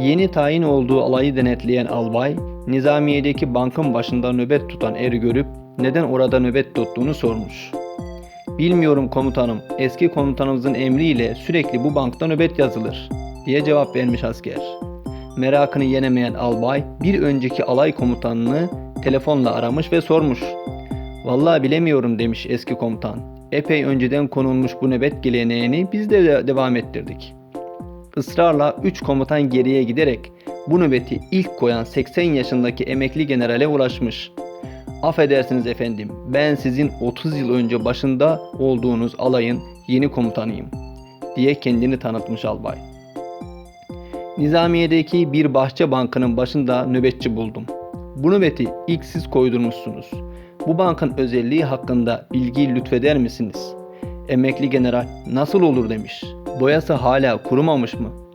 Yeni tayin olduğu alayı denetleyen albay, Nizamiye'deki bankın başında nöbet tutan eri görüp neden orada nöbet tuttuğunu sormuş. Bilmiyorum komutanım, eski komutanımızın emriyle sürekli bu bankta nöbet yazılır diye cevap vermiş asker. Merakını yenemeyen albay bir önceki alay komutanını telefonla aramış ve sormuş. Vallahi bilemiyorum demiş eski komutan. Epey önceden konulmuş bu nöbet geleneğini biz de de- devam ettirdik. Israrla 3 komutan geriye giderek bu nöbeti ilk koyan 80 yaşındaki emekli generale ulaşmış. Affedersiniz efendim, ben sizin 30 yıl önce başında olduğunuz alayın yeni komutanıyım diye kendini tanıtmış albay. Nizamiye'deki bir bahçe bankının başında nöbetçi buldum. Bu nöbeti ilk siz koydurmuşsunuz. Bu bankın özelliği hakkında bilgi lütfeder misiniz? Emekli general nasıl olur demiş. Boyası hala kurumamış mı?